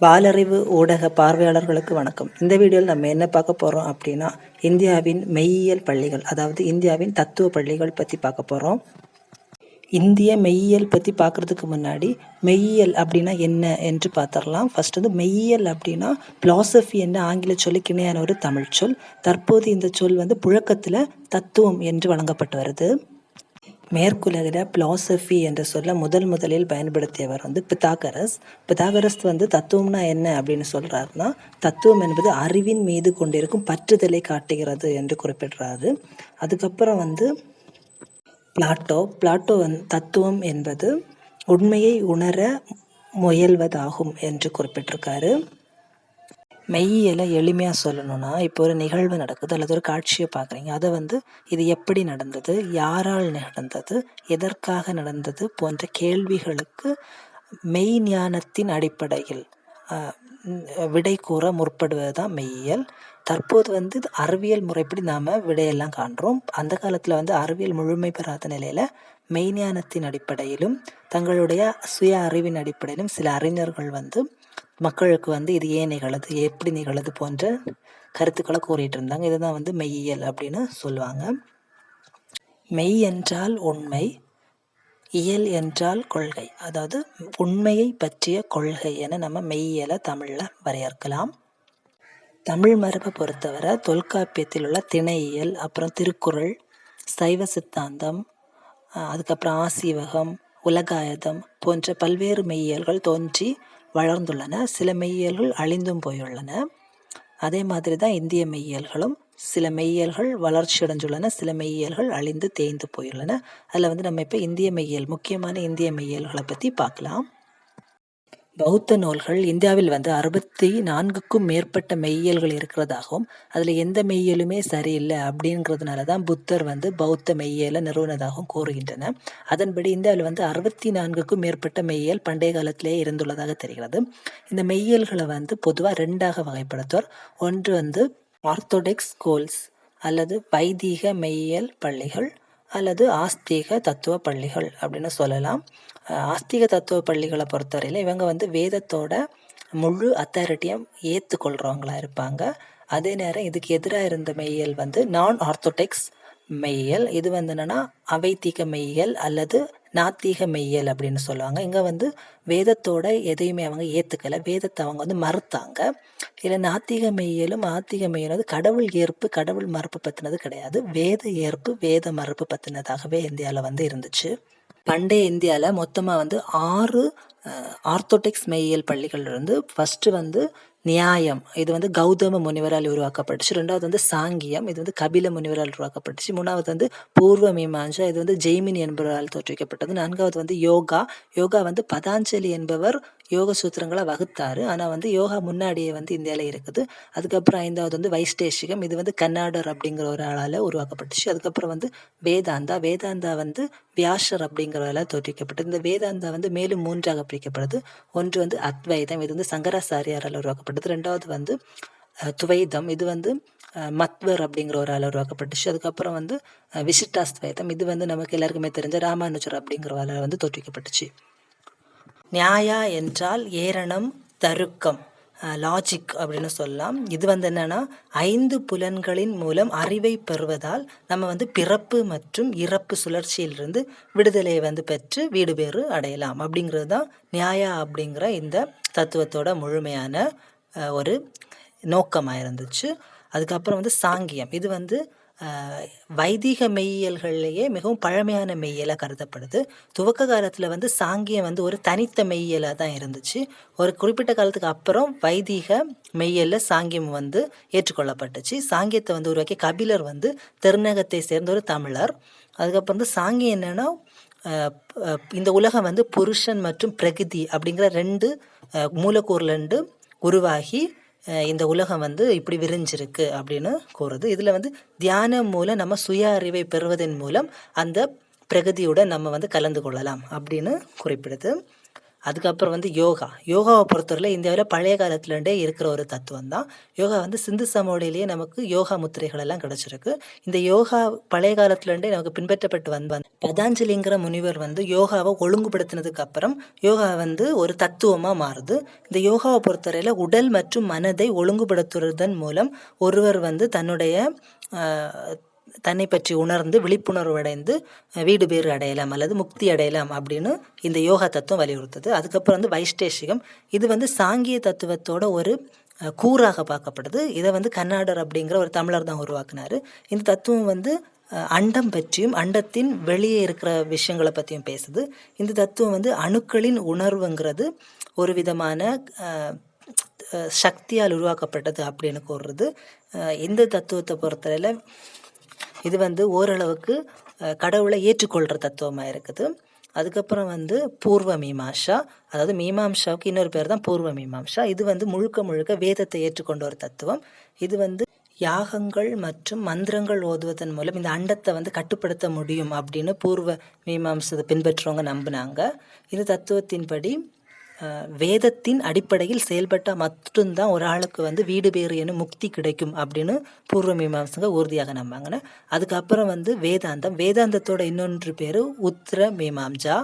பாலறிவு ஊடக பார்வையாளர்களுக்கு வணக்கம். இந்த வீடியோவில் நம்ம என்ன பார்க்க போகிறோம் அப்படின்னா இந்தியாவின் மெய்யியல் பள்ளிகள் அதாவது இந்தியாவின் தத்துவ பள்ளிகள் பற்றி பார்க்க போகிறோம் இந்திய மெய்யியல் பற்றி பார்க்குறதுக்கு முன்னாடி மெய்யியல் அப்படின்னா என்ன என்று பார்த்துடலாம். ஃபர்ஸ்ட் வந்து மெய்யியல் அப்படின்னா பிலாசபி என்ற ஆங்கில சொல்லுக்கிணையான ஒரு தமிழ் சொல் தற்போது இந்த சொல் வந்து புழக்கத்தில் தத்துவம் என்று வழங்கப்பட்டு வருது. மேற்குலகில் பிலாசபி என்ற சொல்ல முதல் முதலில் பயன்படுத்தியவர் வந்து பித்தாகரஸ் பித்தாகரஸ் வந்து தத்துவம்னா என்ன அப்படின்னு சொல்கிறாருன்னா தத்துவம் என்பது அறிவின் மீது கொண்டிருக்கும் பற்றுதலை காட்டுகிறது என்று குறிப்பிடுறாரு. அதுக்கப்புறம் வந்து பிளாட்டோ பிளாட்டோ வந் தத்துவம் என்பது உண்மையை உணர முயல்வதாகும் என்று குறிப்பிட்டிருக்காரு. மெய்யில் எளிமையாக சொல்லணும்னா இப்போ ஒரு நிகழ்வு நடக்குது அல்லது ஒரு காட்சியை பார்க்குறீங்க. அதை வந்து இது எப்படி நடந்தது? யாரால் நடந்தது? எதற்காக நடந்தது? போன்ற கேள்விகளுக்கு மெய் ஞானத்தின் அடிப்படையில் விடை கூற முற்படுவது தான் மெய்யியல். தற்போது வந்து இது அறிவியல் முறைப்படி நாம் விடையெல்லாம் காண்றோம். அந்த காலத்தில் வந்து அறிவியல் முழுமை பெறாத நிலையில் மெய்ஞானத்தின் அடிப்படையிலும் தங்களுடைய சுய அறிவின் அடிப்படையிலும் சில அறிஞர்கள் வந்து மக்களுக்கு வந்து இது ஏன் நிகழுது எப்படி நிகழுது போன்ற கருத்துக்களை கூறிட்டு இருந்தாங்க இதுதான் வந்து மெய்யியல் அப்படின்னு சொல்லுவாங்க. மெய் என்றால் உண்மை இயல் என்றால் கொள்கை. அதாவது உண்மையை பற்றிய கொள்கை என நம்ம மெய்யியலை தமிழில் வரையறுக்கலாம். தமிழ் மரபை பொறுத்தவரை தொல்காப்பியத்தில் உள்ள திணையியல் அப்புறம் திருக்குறள் சைவ சித்தாந்தம் அதுக்கப்புறம் ஆசீவகம் உலகாயதம் போன்ற பல்வேறு மெய்யியல்கள் தோன்றி வளர்ந்துள்ளன. சில மெய்யியல்கள் அழிந்தும் போயுள்ளன. அதே மாதிரி தான் இந்திய மெய்யியல்களும் சில மெய்யியல்கள் வளர்ச்சி அடைஞ்சுள்ளன சில மெய்யியல்கள் அழிந்து தேய்ந்து போயுள்ளன. அதில் வந்து நம்ம இப்போ இந்திய மெய்யியல் முக்கியமான இந்திய மெய்யியல்களை பற்றி பார்க்கலாம். பௌத்த நூல்கள் இந்தியாவில் வந்து அறுபத்தி நான்குக்கும் மேற்பட்ட மெய்யியல்கள் இருக்கிறதாகவும் அதில் எந்த மெய்யலுமே சரியில்லை அப்படிங்கிறதுனால தான் புத்தர் வந்து பௌத்த மெய்யியலை நிறுவனதாகவும் கூறுகின்றன அதன்படி இந்தியாவில் வந்து அறுபத்தி நான்குக்கும் மேற்பட்ட மெய்யியல் பண்டைய காலத்திலேயே இருந்துள்ளதாக தெரிகிறது. இந்த மெய்யியல்களை வந்து பொதுவாக ரெண்டாக வகைப்படுத்துவார். ஒன்று வந்து ஆர்த்தோடெக்ஸ் ஸ்கூல்ஸ் அல்லது வைதீக மெய்யியல் பள்ளிகள் அல்லது ஆஸ்தீக தத்துவ பள்ளிகள் அப்படின்னு சொல்லலாம். ஆஸ்திக தத்துவ பள்ளிகளை பொறுத்தவரையில் இவங்க வந்து வேதத்தோட முழு அத்தாரிட்டியும் ஏற்றுக்கொள்கிறவங்களா இருப்பாங்க. அதே நேரம் இதுக்கு எதிராக இருந்த மெய்யியல் வந்து நான் ஆர்த்தோடெக்ஸ் மெய்யியல். இது வந்து என்னென்னா அவைத்தீக மெய்யியல் அல்லது நாத்திக மெய்யல் அப்படின்னு சொல்லுவாங்க. இங்கே வந்து வேதத்தோட எதையுமே அவங்க ஏற்றுக்கலை வேதத்தை அவங்க வந்து மறுத்தாங்க. இதில் நாத்திக மெய்யலும் ஆத்திக மெய்யலும் வந்து கடவுள் ஏற்பு கடவுள் மறுப்பு பற்றினது கிடையாது. வேத ஏற்பு வேத மறுப்பு பற்றினதாகவே இந்தியாவில் வந்து இருந்துச்சு. பண்டைய இந்தியாவில் மொத்தமாக வந்து ஆறு ஆர்த்தோடெக்ஸ் மெய்யியல் பள்ளிகள் இருந்து ஃபஸ்ட்டு வந்து நியாயம் இது வந்து கௌதம முனிவரால் உருவாக்கப்பட்டுச்சு. ரெண்டாவது வந்து சாங்கியம் இது வந்து கபில முனிவரால் உருவாக்கப்பட்டுச்சு. மூணாவது வந்து பூர்வ மீமாஞ்சா இது வந்து ஜெய்மினி என்பவரால் தோற்றுவிக்கப்பட்டது. நான்காவது வந்து யோகா யோகா வந்து பதாஞ்சலி என்பவர் யோக சூத்திரங்களை வகுத்தாரு. ஆனால் வந்து யோகா முன்னாடியே வந்து இந்தியாவில் இருக்குது. அதுக்கப்புறம் ஐந்தாவது வந்து வைஸ்டேஷிகம் இது வந்து கன்னாடர் அப்படிங்கிற ஒரு ஆளால் உருவாக்கப்பட்டுச்சு. அதுக்கப்புறம் வந்து வேதாந்தா. வேதாந்தா வந்து வியாசர் அப்படிங்கிறவரால் தோற்றுவிக்கப்பட்டது. இந்த வேதாந்தா வந்து மேலும் மூன்றாக பிரிக்கப்படுது ஒன்று வந்து அத்வைதம். இது வந்து சங்கராச்சாரியாரால் உருவாக்கப்பட்டது. ரெண்டாவது வந்து துவைதம். இது வந்து மத்வர் அப்படிங்கிற ஒரு ஆள் உருவாக்கப்பட்டுச்சு. அதுக்கப்புறம் வந்து விசிட்டாஸ்துவைதம். இது வந்து நமக்கு எல்லாருக்குமே தெரிஞ்ச ராமானுஜர் அப்படிங்கிற ஆளால் வந்து தோற்றுவிக்கப்பட்டுச்சு. நியாயா என்றால் ஏரணம் தருக்கம். லாஜிக் அப்படின்னு சொல்லலாம். இது வந்து என்னன்னா ஐந்து புலன்களின் மூலம் அறிவை பெறுவதால் நம்ம வந்து பிறப்பு மற்றும் இறப்பு சுழற்சியிலிருந்து விடுதலையை வந்து பெற்று வீடு பேறு அடையலாம். அப்படிங்கிறது தான் நியாயா அப்படிங்கிற இந்த தத்துவத்தோட முழுமையான ஒரு நோக்கமாக இருந்துச்சு அதுக்கப்புறம் வந்து சாங்கியம். இது வந்து வைதீக மெய்யியல்கள்லேயே மிகவும் பழமையான மெய்யியலாக கருதப்படுது. துவக்க காலத்தில் வந்து சாங்கியம் வந்து ஒரு தனித்த மெய்யியலாக தான் இருந்துச்சு. ஒரு குறிப்பிட்ட காலத்துக்கு அப்புறம் வைதீக மெய்யியலில் சாங்கியம் வந்து ஏற்றுக்கொள்ளப்பட்டுச்சு. சாங்கியத்தை வந்து உருவாக்கி கபிலர் வந்து திருநகத்தை சேர்ந்த ஒரு தமிழர். அதுக்கப்புறம் வந்து சாங்கியம் என்னென்னா இந்த உலகம் வந்து புருஷன் மற்றும் பிரகிதி அப்படிங்கிற ரெண்டு அஹ், மூலக்கூறுலேருந்து உருவாகி இந்த உலகம் வந்து இப்படி விரிஞ்சிருக்கு அப்படின்னு கூறுது. இதில் வந்து தியானம் மூலம் நம்ம சுய அறிவை பெறுவதன் மூலம் அந்த பிரகதியோட நம்ம வந்து கலந்து கொள்ளலாம் அப்படின்னு குறிப்பிடுது. அதுக்கப்புறம் வந்து யோகா. யோகாவை பொறுத்தவரையில் இந்தியாவில் பழைய காலத்துலேருந்தே இருக்கிற ஒரு தத்துவம் தான் யோகா வந்து சிந்து சமவெளியிலேயே நமக்கு யோகா முத்திரைகள் எல்லாம் கிடச்சிருக்கு. இந்த யோகா பழைய காலத்துலேருந்தே நமக்கு பின்பற்றப்பட்டு வந்து பதாஞ்சலிங்கிற முனிவர் வந்து யோகாவை ஒழுங்குபடுத்தினதுக்கு அப்புறம் யோகா வந்து ஒரு தத்துவமாக மாறுது. இந்த யோகாவை பொறுத்தவரையில் உடல் மற்றும் மனதை ஒழுங்குபடுத்துவதன் மூலம் ஒருவர் வந்து தன்னுடைய தன்னை பற்றி உணர்ந்து விழிப்புணர்வு அடைந்து வீடு பேறு அடையலாம் அல்லது முக்தி அடையலாம் அப்படின்னு இந்த யோகா தத்துவம் வலியுறுத்துது. அதுக்கப்புறம் வந்து வைஷ்டேஷிகம். இது வந்து சாங்கிய தத்துவத்தோட ஒரு கூறாக பார்க்கப்படுது. இதை வந்து கர்நாடர் அப்படிங்கிற ஒரு தமிழர் தான் உருவாக்குனாரு. இந்த தத்துவம் வந்து அண்டம் பற்றியும் அண்டத்தின் வெளியே இருக்கிற விஷயங்களை பற்றியும் பேசுது. இந்த தத்துவம் வந்து அணுக்களின் உணர்வுங்கிறது ஒரு விதமான சக்தியால் உருவாக்கப்பட்டது அப்படின்னு கூறுறது. இந்த தத்துவத்தை பொறுத்தவரையில் இது வந்து ஓரளவுக்கு கடவுளை ஏற்றுக்கொள்கிற தத்துவமாக இருக்குது. அதுக்கப்புறம் வந்து பூர்வ மீமாஷா அதாவது மீமாம்சாவுக்கு இன்னொரு பேர் தான் பூர்வ மீமாம்சா. இது வந்து முழுக்க முழுக்க வேதத்தை ஏற்றுக்கொண்ட ஒரு தத்துவம். இது வந்து யாகங்கள் மற்றும் மந்திரங்கள் ஓதுவதன் மூலம் இந்த அண்டத்தை வந்து கட்டுப்படுத்த முடியும் அப்படின்னு பூர்வ மீமாம்சத்தை பின்பற்றுறவங்க நம்பினாங்க. இந்த தத்துவத்தின்படி வேதத்தின் அடிப்படையில் செயல்பட்டால் மட்டும்தான் ஒரு ஆளுக்கு வந்து வீடு பேறு என முக்தி கிடைக்கும் அப்படின்னு பூர்வ மீமாசங்க உறுதியாக நம்பாங்கன்னு. அதுக்கப்புறம் வந்து வேதாந்தம். வேதாந்தத்தோட இன்னொன்று பேர் உத்திர மீமாம்சா.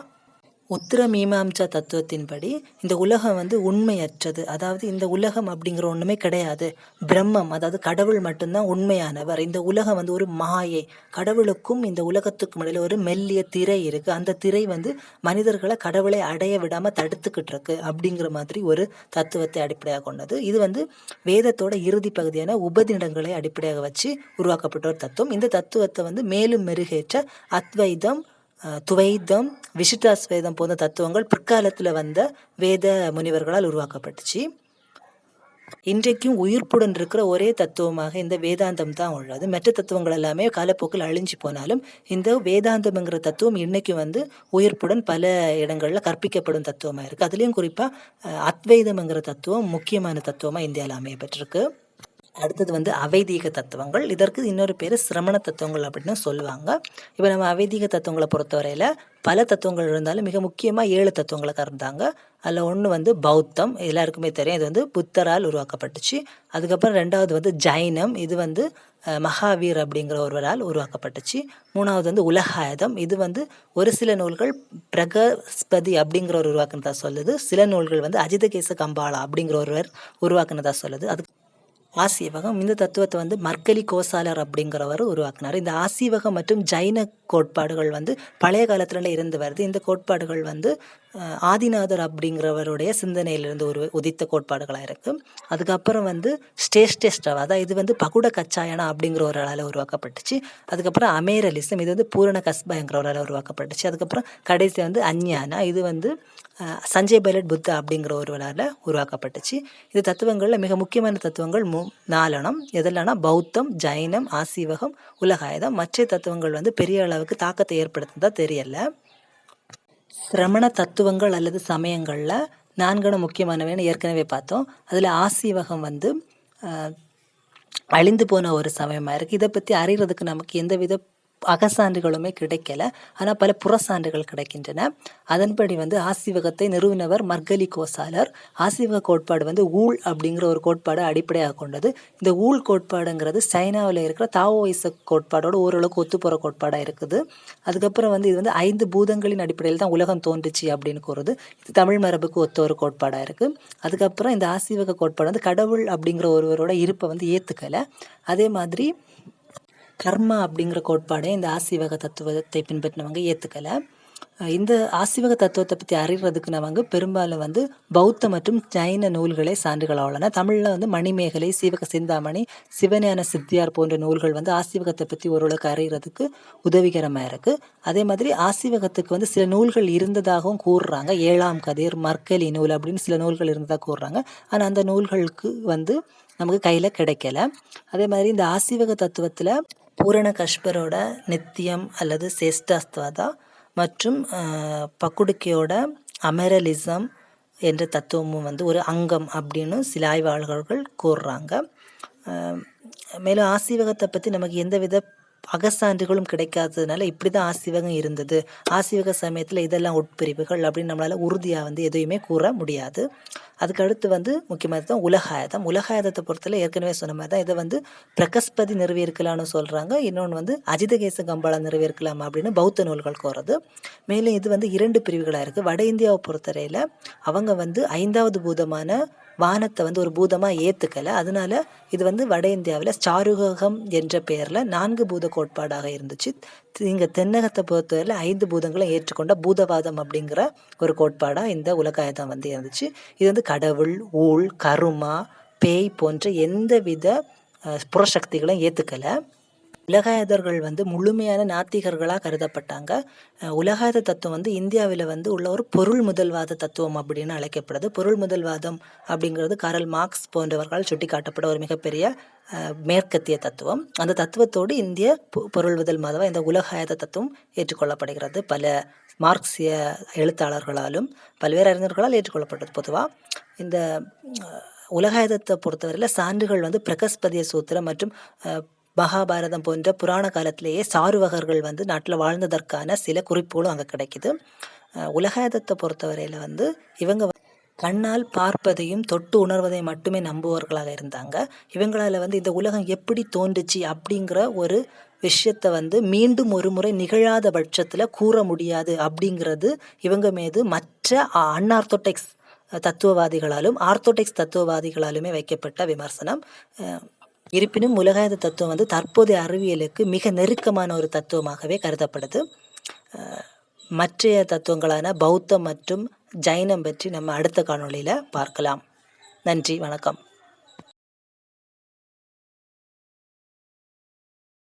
உத்திர மீமாம்சா தத்துவத்தின்படி இந்த உலகம் வந்து உண்மையற்றது. அதாவது இந்த உலகம் அப்படிங்கிற ஒன்றுமே கிடையாது. பிரம்மம் அதாவது கடவுள் மட்டும்தான் உண்மையானவர். இந்த உலகம் வந்து ஒரு மாயை. கடவுளுக்கும் இந்த உலகத்துக்கும் இடையில ஒரு மெல்லிய திரை இருக்குது அந்த திரை வந்து மனிதர்களை கடவுளை அடைய விடாமல் தடுத்துக்கிட்டு இருக்கு அப்படிங்கிற மாதிரி ஒரு தத்துவத்தை அடிப்படையாக கொண்டது. இது வந்து வேதத்தோட இறுதி பகுதியான உபதினங்களை அடிப்படையாக வச்சு உருவாக்கப்பட்ட ஒரு தத்துவம். இந்த தத்துவத்தை வந்து மேலும் மெருகேற்ற அத்வைதம் துவைதம் விசிட்டாஸ்வேதம் போன்ற தத்துவங்கள் பிற்காலத்தில் வந்த வேத முனிவர்களால் உருவாக்கப்பட்டுச்சு. இன்றைக்கும் உயிர்ப்புடன் இருக்கிற ஒரே தத்துவமாக இந்த வேதாந்தம் தான் உள்ளது. மற்ற தத்துவங்கள் எல்லாமே காலப்போக்கில் அழிஞ்சு போனாலும் இந்த வேதாந்தம்ங்கிற தத்துவம் இன்றைக்கும் வந்து உயிர்ப்புடன் பல இடங்களில் கற்பிக்கப்படும் தத்துவமாக இருக்குது அதுலேயும் குறிப்பாக அத்வைதம்ங்கிற தத்துவம் முக்கியமான தத்துவமாக இந்தியாவில் அமையப்பட்டிருக்கு. அடுத்தது வந்து அவைதீக தத்துவங்கள். இதற்கு இன்னொரு பேர் சிரமண தத்துவங்கள் அப்படின்னு சொல்லுவாங்க. இப்போ நம்ம அவைதீக தத்துவங்களை பொறுத்தவரையில் பல தத்துவங்கள் இருந்தாலும் மிக முக்கியமாக ஏழு தத்துவங்களை கறந்தாங்க அதில் ஒன்று வந்து பௌத்தம். எல்லாருக்குமே தெரியும். இது வந்து புத்தரால் உருவாக்கப்பட்டுச்சு. அதுக்கப்புறம் ரெண்டாவது வந்து ஜைனம். இது வந்து மகாவீர் அப்படிங்கிற ஒருவரால் உருவாக்கப்பட்டுச்சு. மூணாவது வந்து உலகாயதம். இது வந்து ஒரு சில நூல்கள் பிரகஸ்பதி அப்படிங்கிற ஒரு உருவாக்குனதா சொல்லுது. சில நூல்கள் வந்து அஜிதகேச கம்பாலா அப்படிங்கிற ஒருவர் உருவாக்குனதா சொல்லுது. அதுக்கு ஆசீவகம் இந்த தத்துவத்தை வந்து மர்கலி கோசாலர் அப்படிங்கிறவர் உருவாக்குனார். இந்த ஆசீவகம் மற்றும் ஜைன கோட்பாடுகள் வந்து பழைய காலத்துல இருந்து வருது. இந்த கோட்பாடுகள் வந்து ஆதிநாதர் அப்படிங்கிறவருடைய சிந்தனையிலிருந்து ஒரு உதித்த கோட்பாடுகளாக இருக்குது அதுக்கப்புறம் வந்து ஸ்டேஸ்டேஸ்டவ் அதாவது இது வந்து பகுட கச்சாயனா அப்படிங்கிற ஒரு ஆளால் உருவாக்கப்பட்டுச்சு. அதுக்கப்புறம் அமேரலிசம் இது வந்து பூரண கஸ்பாங்கிற ஒரு ஆளால் உருவாக்கப்பட்டுச்சு. அதுக்கப்புறம் கடைசி வந்து அஞ்ஞானா இது வந்து சஞ்சய் பைலட் புத்தா அப்படிங்கிற ஒருவரால் உருவாக்கப்பட்டுச்சு. இது தத்துவங்களில் மிக முக்கியமான தத்துவங்கள் மூ நாலனம் எதெல்லாம்னா பௌத்தம் ஜைனம் ஆசீவகம் உலகாயுதம் மற்ற தத்துவங்கள் வந்து பெரிய அளவுக்கு தாக்கத்தை ஏற்படுத்துனதா தெரியல. சிரமண தத்துவங்கள் அல்லது சமயங்களில் நான்கன முக்கியமானவைன்னு ஏற்கனவே பார்த்தோம். அதில் ஆசீவகம் வந்து அழிந்து போன ஒரு சமயமாக இருக்குது இதை பற்றி அறிகிறதுக்கு நமக்கு எந்தவித அகசான்றுகளுமே கிடைக்கல. ஆனால் பல புறசான்றுகள் கிடைக்கின்றன. அதன்படி வந்து ஆசிவகத்தை நிறுவினவர் மர்கலி கோசாலர் ஆசிவக கோட்பாடு வந்து ஊழ் அப்படிங்கிற ஒரு கோட்பாடை அடிப்படையாக கொண்டது. இந்த ஊழ் கோட்பாடுங்கிறது சைனாவில் இருக்கிற தாவோயிச கோட்பாடோட ஓரளவுக்கு ஒத்து போகிற கோட்பாடாக இருக்குது. அதுக்கப்புறம் வந்து இது வந்து ஐந்து பூதங்களின் அடிப்படையில் தான் உலகம் தோன்றுச்சு அப்படின்னு கூறுது. இது தமிழ் மரபுக்கு ஒத்த ஒரு கோட்பாடாக இருக்குது அதுக்கப்புறம் இந்த ஆசிவக கோட்பாடு வந்து கடவுள் அப்படிங்கிற ஒருவரோட இருப்பை வந்து ஏற்றுக்கலை அதே மாதிரி கர்மா அப்படிங்கிற கோட்பாடை இந்த ஆசீவக தத்துவத்தை பின்பற்றினவங்க ஏற்றுக்கலை இந்த ஆசிவக தத்துவத்தை பற்றி அறிகிறதுக்கு நமக்கு பெரும்பாலும் வந்து பௌத்த மற்றும் ஜைன நூல்களே சான்றுகளாக உள்ளன தமிழில் வந்து மணிமேகலை சீவக சிந்தாமணி சிவஞான சித்தியார் போன்ற நூல்கள் வந்து ஆசிவகத்தை பற்றி ஓரளவுக்கு அறிகிறதுக்கு உதவிகரமாக இருக்குது அதே மாதிரி ஆசிவகத்துக்கு வந்து சில நூல்கள் இருந்ததாகவும் கூறுறாங்க. ஏழாம் கதிர் மர்க்கலி நூல் அப்படின்னு சில நூல்கள் இருந்ததாக கூறுறாங்க. ஆனால் அந்த நூல்களுக்கு வந்து நமக்கு கையில் கிடைக்கல. அதே மாதிரி இந்த ஆசிவக தத்துவத்தில் பூரண கஷ்பரோட நித்தியம் அல்லது சேஷ்டாஸ்துவாதா மற்றும் பக்குடுக்கையோட பக்குடுக்கியோட அமெரலிசம் என்ற தத்துவமும் வந்து ஒரு அங்கம் அப்படின்னு சில ஆய்வாளர்கள் கூறுறாங்க. மேலும் ஆசீவகத்தை பற்றி நமக்கு எந்தவித அகசான்றுகளும் கிடைக்காததுனால இப்படி தான் ஆசிவகம் இருந்தது. ஆசிவக சமயத்தில் இதெல்லாம் உட்பிரிவுகள் அப்படின்னு நம்மளால் உறுதியாக வந்து எதுவுமே கூற முடியாது. அதுக்கு அடுத்து வந்து முக்கியமாக தான் உலகாயதம். உலகாயதத்தை பொறுத்தவரை ஏற்கனவே சொன்ன மாதிரி தான் இதை வந்து பிரகஸ்பதி நிறுவியிருக்கலாம்னு சொல்கிறாங்க இன்னொன்று வந்து அஜிதகேச கம்பாலா நிறுவியிருக்கலாம் அப்படின்னு பௌத்த நூல்கள் கோரது மேலும் இது வந்து இரண்டு பிரிவுகளாக இருக்குது வட இந்தியாவை பொறுத்தவரையில் அவங்க வந்து ஐந்தாவது பூதமான வானத்தை வந்து ஒரு பூதமாக ஏற்றுக்கலை அதனால இது வந்து வட இந்தியாவில் சாருககம் என்ற பெயரில் நான்கு பூத கோட்பாடாக இருந்துச்சு. இங்கே தென்னகத்தை பொறுத்தவரையில் ஐந்து பூதங்களை ஏற்றுக்கொண்ட பூதவாதம் அப்படிங்கிற ஒரு கோட்பாடாக இந்த உலகாயதம் வந்து இருந்துச்சு. இது வந்து கடவுள் ஊழ் கருமா பேய் போன்ற எந்தவித வித புறசக்திகளும் ஏற்றுக்கலை உலகாயதர்கள் வந்து முழுமையான நாத்திகர்களாக கருதப்பட்டாங்க. உலகாயத தத்துவம் வந்து இந்தியாவில் வந்து உள்ள ஒரு பொருள் முதல்வாத தத்துவம் அப்படின்னு அழைக்கப்படுது. பொருள் முதல்வாதம் அப்படிங்கிறது காரல் மார்க்ஸ் போன்றவர்களால் சுட்டிக்காட்டப்பட்ட ஒரு மிகப்பெரிய மேற்கத்திய தத்துவம். அந்த தத்துவத்தோடு இந்திய பொருள் முதல் மாதவா இந்த உலகாயத தத்துவம் ஏற்றுக்கொள்ளப்படுகிறது. பல மார்க்சிய எழுத்தாளர்களாலும் பல்வேறு அறிஞர்களால் ஏற்றுக்கொள்ளப்பட்டது பொதுவாக இந்த அஹ், உலகாயதத்தை பொறுத்தவரையில் சான்றுகள் வந்து பிரகஸ்பதிய சூத்திரம் மற்றும் மகாபாரதம் போன்ற புராண காலத்திலேயே சாருவகர்கள் வந்து நாட்டில் வாழ்ந்ததற்கான சில குறிப்புகளும் அங்கே கிடைக்குது. உலகத்தை பொறுத்தவரையில் வந்து இவங்க கண்ணால் பார்ப்பதையும் தொட்டு உணர்வதை மட்டுமே நம்புவர்களாக இருந்தாங்க. இவங்களால் வந்து இந்த உலகம் எப்படி தோன்றுச்சு அப்படிங்கிற ஒரு விஷயத்தை வந்து மீண்டும் ஒரு முறை நிகழாத பட்சத்தில் கூற முடியாது அப்படிங்கிறது இவங்க மீது மற்ற அன்ஆர்த்தோடெக்ஸ் தத்துவவாதிகளாலும் ஆர்த்தோடெக்ஸ் தத்துவவாதிகளாலுமே வைக்கப்பட்ட விமர்சனம். இருப்பினும் உலகாயத தத்துவம் வந்து தற்போதைய அறிவியலுக்கு மிக நெருக்கமான ஒரு தத்துவமாகவே கருதப்படுது. மற்ற மற்றைய தத்துவங்களான பௌத்தம் மற்றும் ஜைனம் பற்றி நம்ம அடுத்த காணொளியில் பார்க்கலாம். நன்றி வணக்கம்.